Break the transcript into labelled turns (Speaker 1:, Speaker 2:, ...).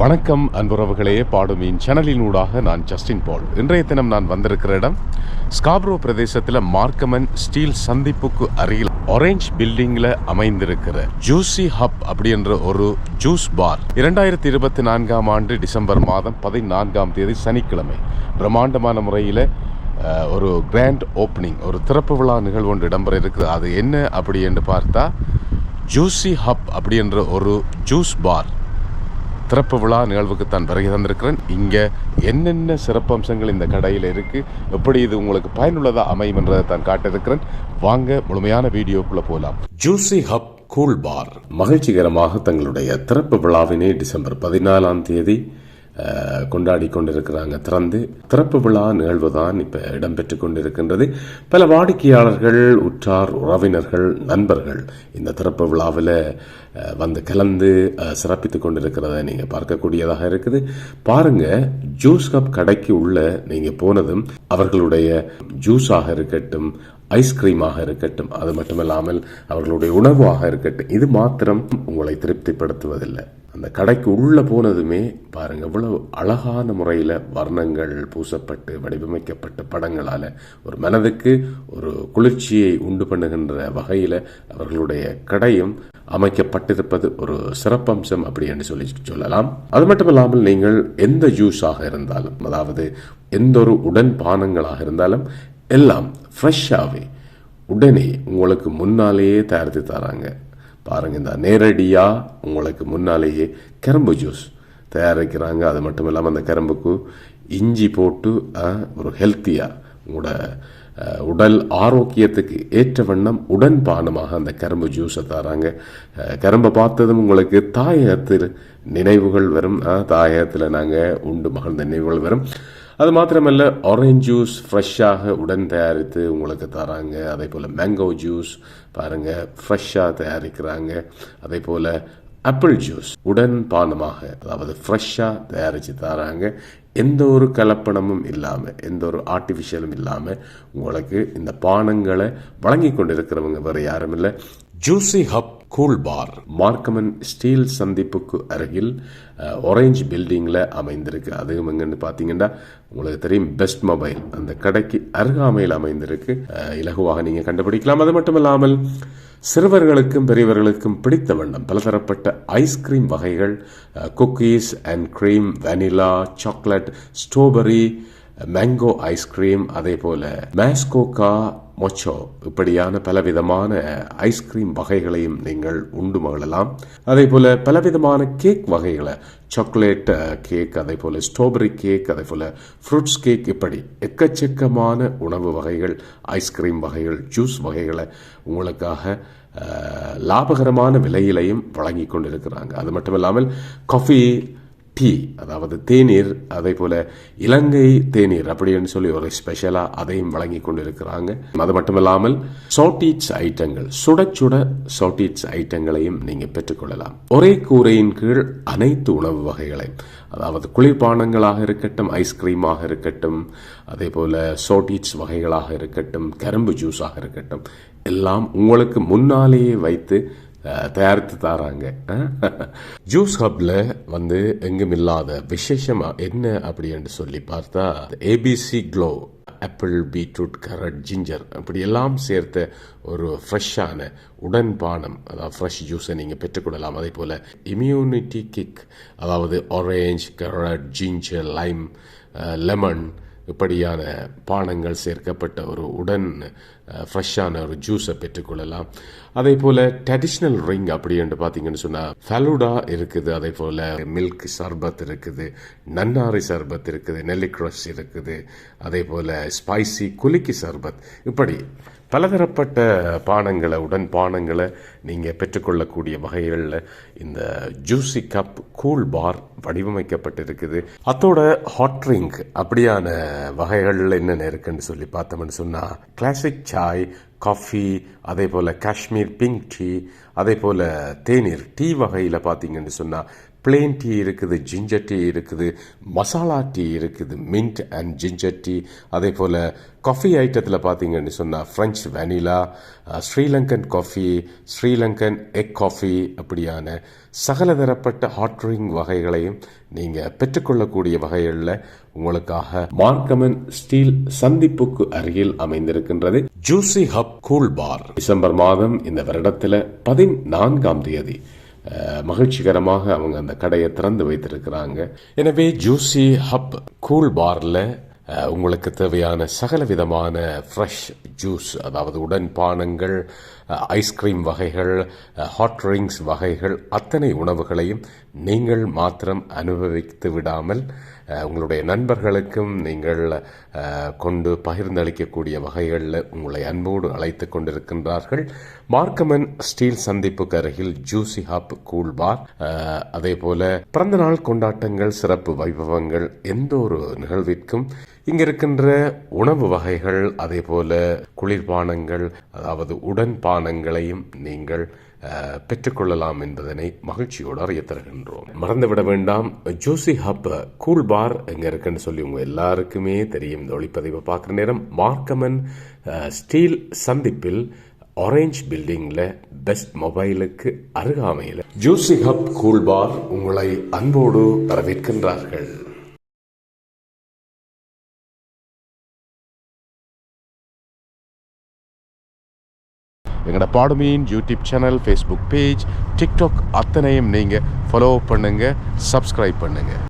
Speaker 1: வணக்கம் அன்புறவுகளே. பாடுமீன் சேனலினூடாக நான் ஜஸ்டின் பால். இன்றைய தினம் நான் வந்திருக்கிற இடம் ஸ்காப்ரோ பிரதேசத்தில் மார்க்கமன் ஸ்டீல் சந்திப்புக்கு அருகில் ஆரஞ்ச் பில்டிங்கில் அமைந்திருக்கிற ஜூசி ஹப் அப்படின்ற ஒரு ஜூஸ் பார் இரண்டாயிரத்தி இருபத்தி நான்காம் ஆண்டு டிசம்பர் மாதம் பதினான்காம் தேதி சனிக்கிழமை பிரம்மாண்டமான முறையில் ஒரு கிராண்ட் ஓப்பனிங் ஒரு திறப்பு விழா நிகழ்வு ஒன்று இடம்பெற இருக்குது அது என்ன அப்படி என்று பார்த்தா ஜூசி ஹப் அப்படின்ற ஒரு ஜூஸ் பார் திறப்பு விழா நிகழ்வுக்கு தான் வருகை தந்திருக்கிறேன். இங்கே என்னென்ன சிறப்பம்சங்கள் இந்த கடையில் இருக்குது எப்படி இது உங்களுக்கு பயனுள்ளதாக அமையும் என்றதை தான் காட்டியிருக்கிறேன். வாங்க முழுமையான வீடியோக்குள்ளே போகலாம். ஜூசி ஹப் கூல் பார் மகிழ்ச்சிகரமாக தங்களுடைய திறப்பு விழாவினை டிசம்பர் பதினாலாம் தேதி கொண்டாடி கொண்டிருக்கிறாங்க திறந்து திறப்பு விழா நிகழ்வு தான் இப்போ இடம்பெற்று கொண்டிருக்கின்றது. பல வாடிக்கையாளர்கள் உற்றார் உறவினர்கள் நண்பர்கள் இந்த திறப்பு விழாவில் வந்து கலந்து சிறப்பித்து சிறப்பித்துக் கொண்டிருக்கிறத நீங்கள் பார்க்கக்கூடியதாக இருக்குது. பாருங்க ஜூஸ் கப் கடைக்கு உள்ள நீங்கள் போனதும் அவர்களுடைய ஜூஸாக இருக்கட்டும் ஐஸ்கிரீமாக இருக்கட்டும் அது மட்டுமல்லாமல் அவர்களுடைய உணவாக இருக்கட்டும் இது மாத்திரம் உங்களை திருப்திப்படுத்துவதில்லை. அந்த கடைக்கு உள்ளே போனதுமே பாருங்க இவ்வளோ அழகான முறையில் வர்ணங்கள் பூசப்பட்டு வடிவமைக்கப்பட்ட படங்களால் ஒரு மனதுக்கு ஒரு குளிர்ச்சியை உண்டு பண்ணுகின்ற வகையில் அவர்களுடைய கடையும் அமைக்கப்பட்டிருப்பது ஒரு சிறப்பம்சம் அப்படி என்று சொல்லி சொல்லலாம். அது மட்டும் இல்லாமல் நீங்கள் எந்த ஜூஸாக இருந்தாலும் அதாவது எந்த ஒரு உடன் பானங்களாக இருந்தாலும் எல்லாம் ஃப்ரெஷ்ஷாகவே உடனே உங்களுக்கு முன்னாலேயே தயாரித்து தராங்க. பாருங்கள் இந்த நேரடியாக உங்களுக்கு முன்னாலேயே கரும்பு ஜூஸ் தயாரிக்கிறாங்க. அது மட்டும் இல்லாமல் அந்த கரும்புக்கு இஞ்சி போட்டு ஒரு ஹெல்த்தியாக உங்களோட உடல் ஆரோக்கியத்துக்கு ஏற்ற வண்ணம் உடன் பானமாக அந்த கரும்பு ஜூஸை தராங்க. கரும்பை பார்த்ததும் உங்களுக்கு தாயகத்தில் நினைவுகள் வரும். தாயகத்தில் நாங்கள் உண்டு மகிழ்ந்த நினைவுகள் வரும். அது மாத்திரமல்ல ஆரஞ்சு ஜூஸ் ஃப்ரெஷ்ஷாக உடன் தயாரித்து உங்களுக்கு தராங்க. அதே போல் மேங்கோ ஜூஸ் பாருங்கள் ஃப்ரெஷ்ஷாக தயாரிக்கிறாங்க. அதே போல் ஆப்பிள் ஜூஸ் உடன் பானமாக அதாவது ஃப்ரெஷ்ஷாக தயாரித்து தராங்க. எந்த ஒரு கலப்பணமும் இல்லாமல் எந்த ஒரு ஆர்டிஃபிஷியலும் இல்லாமல் உங்களுக்கு இந்த பானங்களை வழங்கி கொண்டிருக்கிறவங்க வேறு யாரும் இல்லை. Juicy hub cool bar மார்க்கமன் steel சந்திப்புக்கு அருகில் ஒரேஞ்ச் பில்டிங்கில் அமைந்திருக்கு. அதுவும் எங்கன்னு பார்த்தீங்கன்னா உங்களுக்கு தெரியும் பெஸ்ட் மொபைல் அந்த கடைக்கு அருகாமையில் அமைந்திருக்கு. இலகுவாக நீங்கள் கண்டுபிடிக்கலாம். அது மட்டும் இல்லாமல் சிறுவர்களுக்கும் பெரியவர்களுக்கும் பிடித்த வண்ணம். பலதரப்பட்ட ஐஸ்கிரீம் வகைகள் cookies and cream vanilla chocolate strawberry mango ice cream அதே போல மேஸ்கோகா மொச்சோ இப்படியான பலவிதமான ஐஸ்கிரீம் வகைகளையும் நீங்கள் உண்டு மகிழலாம் அதே போல பலவிதமான கேக் வகைகளை சாக்லேட் கேக் அதே போல ஸ்ட்ராபெரி கேக் அதே போல ஃப்ரூட்ஸ் கேக் இப்படி எக்கச்சக்கமான உணவு வகைகள் ஐஸ்கிரீம் வகைகள் ஜூஸ் வகைகளை உங்களுக்காக uh, லாபகரமான விலையிலையும் வழங்கி கொண்டிருக்கிறாங்க. அது மட்டும் இல்லாமல் காஃபி டீ அதாவது தேநீர் அதே போல இலங்கை தேநீர் அப்படின்னு சொல்லி ஒரு ஸ்பெஷலாக அதையும் வழங்கி கொண்டிருக்கிறாங்க. அது மட்டுமில்லாமல் சோட்டீட்ஸ் ஐட்டங்கள் சுட சுட சோட்டீட்ஸ் ஐட்டங்களையும் நீங்கள் பெற்றுக்கொள்ளலாம் ஒரே கூரையின் கீழ் அனைத்து உணவு வகைகளையும் அதாவது குளிர்பானங்களாக இருக்கட்டும் ஐஸ்கிரீமாக இருக்கட்டும் அதே போல சோட்டீட்ஸ் வகைகளாக இருக்கட்டும் கரும்பு ஜூஸாக இருக்கட்டும் எல்லாம் உங்களுக்கு முன்னாலேயே வைத்து தயாரித்து தராங்க. ஜூஸ் ஹப்ல வந்து எங்கும் இல்லாத விசேஷமா என்ன அப்படி என்று சொல்லி பார்த்தா ABC glow apple beetroot carrot ginger அப்படி எல்லாம் சேர்த்த ஒரு ஃப்ரெஷ்ஷான உடன் பானம் அதாவது ஃப்ரெஷ் ஜூஸை நீங்கள் பெற்றுக்கொள்ளலாம். அதே போல் இம்யூனிட்டி கிக் அதாவது orange carrot ginger lime lemon இப்படியான பானங்கள் சேர்க்கப்பட்ட ஒரு உடன் ஃப்ரெஷ்ஷான ஒரு ஜூஸை பெற்றுக்கொள்ளலாம். அதே போல் ட்ரெடிஷ்னல் ரிங் அப்படி என்று பார்த்தீங்கன்னு சொன்னால் ஃபலூடா இருக்குது அதே போல் மில்க் சர்பத் இருக்குது நன்னாரி சர்பத் இருக்குது நெல்லிக்ரஷ் இருக்குது அதே போல் ஸ்பைசி குலுக்கி சர்பத். இப்படி பலதரப்பட்ட பானங்களை உடன் பானங்களை நீங்கள் பெற்றுக்கொள்ளக்கூடிய வகைகளில் இந்த ஜூசி கப் கூல் பார் வடிவமைக்கப்பட்டிருக்குது. அதோட ஹாட் ட்ரிங்க் அப்படியான வகைகளில் என்னென்ன இருக்குன்னு சொல்லி பார்த்தோம்னு சொன்னால் கிளாசிக் சாய் காஃபி அதே போல் காஷ்மீர் பிங்க் டீ அதே போல் தேநீர் டீ வகையில் பார்த்தீங்கன்னு சொன்னால் பிளெயின் டீ இருக்குது ஜிஞ்சர் டீ இருக்குது மசாலா டீ இருக்குது மின்ட் அண்ட் ஜிஞ்சர் டீ அதே போல் காஃபி ஐட்டத்தில் பார்த்தீங்கன்னு சொன்னால் French vanilla Sri Lankan coffee Sri Lankan egg coffee அப்படியான சகலதரப்பட்ட ஹாட் ட்ரிங்க் வகைகளையும் நீங்கள் பெற்றுக்கொள்ளக்கூடிய வகைகளில் உங்களுக்காக மார்க்கமன் ஸ்டீல் சந்திப்புக்கு அருகில் அமைந்திருக்கின்றது. Juicy hub cool bar December மாதம் இந்த வருடத்தில் பதினான்காம் தேதி. மகிழ்ச்சிகரமாக அவங்க அந்த கடையை திறந்து வைத்திருக்கிறாங்க. எனவே ஜூசி ஹப் கூல் பார்ல உங்களுக்கு தேவையான சகல விதமான ஃப்ரெஷ் ஜூஸ் அதாவது உடன் பானங்கள் ஐஸ்கிரீம் வகைகள் ஹாட் ட்ரிங்க்ஸ் வகைகள் அத்தனை உணவுகளையும் நீங்கள் மாத்திரம் அனுபவித்து விடாமல் உங்களுடைய நண்பர்களுக்கும் நீங்கள் கொண்டு பகிர்ந்தளிக்கக்கூடிய வகைகளில் உங்களை அன்போடு அழைத்து கொண்டிருக்கின்றார்கள். மார்க்கமன் ஸ்டீல் சந்திப்புக்கு அருகில் ஜூசி ஹாப் கூல் பார். அதே போல பிறந்தநாள் கொண்டாட்டங்கள் சிறப்பு வைபவங்கள் எந்த ஒரு நிகழ்விற்கும் இங்க இருக்கின்ற உணவு வகைகள் அதே போல குளிர்பானங்கள் அதாவது உடன் பானங்களையும் நீங்கள் பெற்றுக்கொள்ளலாம் என்பதனை மகிழ்ச்சியோடு அறிய தருகின்றோம் மறந்துவிட வேண்டாம். ஜோசி ஹப் கூல் பார் எங்க இருக்குன்னு சொல்லி உங்க எல்லாருக்குமே தெரியும். இந்த ஒளிப்பதிவை பார்க்குற நேரம் மார்க்கமன் ஸ்டீல் சந்திப்பில் ஆரஞ்ச் பில்டிங்கில் பெஸ்ட் மொபைலுக்கு அருகாமையில். ஜூசி ஹப் கூல் பார் உங்களை அன்போடு வரவேற்கின்றார்கள். எங்களோட Padumeen YouTube channel Facebook page TikTok அத்தனையும் நீங்கள் ஃபாலோ பண்ணுங்கள் சப்ஸ்கிரைப் பண்ணுங்கள்